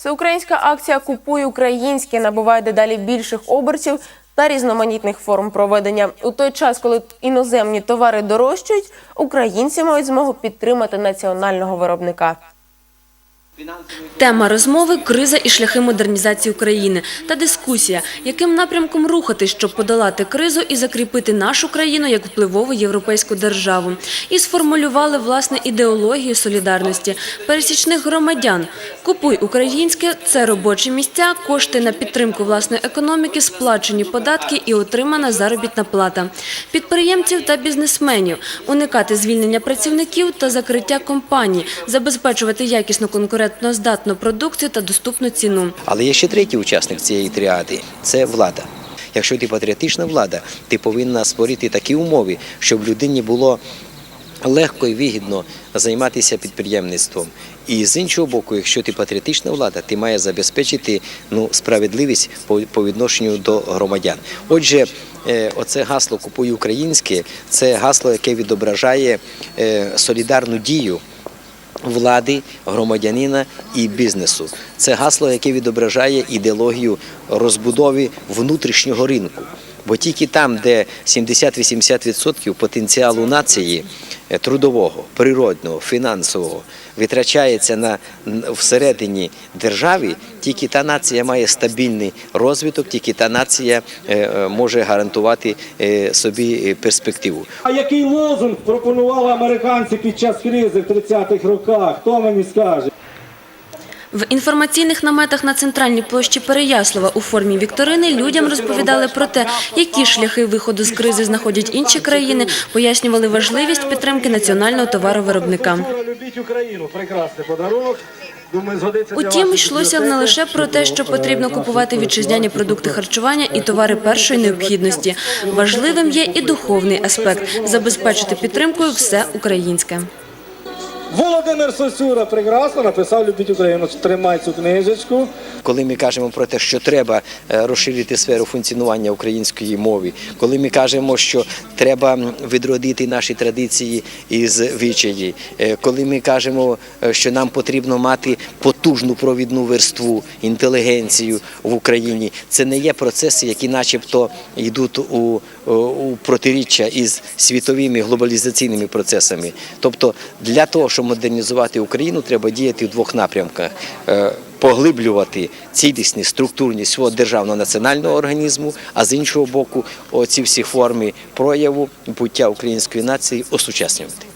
Всеукраїнська акція Купуй українське набуває дедалі більших обертів та різноманітних форм проведення. У той час, коли іноземні товари дорожчають, українці мають змогу підтримати національного виробника. Тема розмови криза і шляхи модернізації України та дискусія, яким напрямком рухатись, щоб подолати кризу і закріпити нашу країну як впливову європейську державу. І сформулювали власне ідеологію солідарності пересічних громадян. Купуй українське це робочі місця, кошти на підтримку власної економіки, сплачені податки і отримана заробітна плата. Підприємців та бізнесменів уникати звільнення працівників та закриття компаній, забезпечувати якісну конкурентноздатну продукцію та доступну ціну. Але є ще третій учасник цієї тріади це влада. Якщо ти патріотична влада, ти повинна створити такі умови, щоб людині було легко і вигідно займатися підприємництвом. І з іншого боку, якщо ти патріотична влада, ти маєш забезпечити ну, справедливість по, відношенню до громадян. Отже, е, оце гасло Купуй українське це гасло, яке відображає е, солідарну дію влади, громадянина і бізнесу. Це гасло, яке відображає ідеологію розбудови внутрішнього ринку. Бо тільки там, де 70-80% потенціалу нації трудового, природного, фінансового витрачається на всередині держави, тільки та нація має стабільний розвиток, тільки та нація е, е, може гарантувати е, собі е, перспективу. А який лозунг пропонували американці під час кризи в 30-х роках? Хто мені скаже? В інформаційних наметах на центральній площі Переяслава у формі вікторини людям розповідали про те, які шляхи виходу з кризи знаходять інші країни, пояснювали важливість підтримки національного товаровиробника. Любіть Україну, прекрасний подарунок. Утім, йшлося не лише про те, що потрібно купувати вітчизняні продукти харчування і товари першої необхідності. Важливим є і духовний аспект забезпечити підтримкою все українське. Володимир Сосюра прекрасно написав Любіть Україну. Тримай цю книжечку. Коли ми кажемо про те, що треба е, розширити сферу функціонування української мови, коли ми кажемо, що треба відродити наші традиції із вичаї, е, коли ми кажемо, е, що нам потрібно мати потужну провідну верству, інтелігенцію в Україні, це не є процеси, які, начебто, йдуть у, у протиріччя із світовими глобалізаційними процесами. Тобто, для того, щоб модернізувати Україну, треба діяти в двох напрямках. Е, поглиблювати цілісність, структурність свого державного національного організму, а з іншого боку, оці всі форми прояву буття української нації осучаснювати.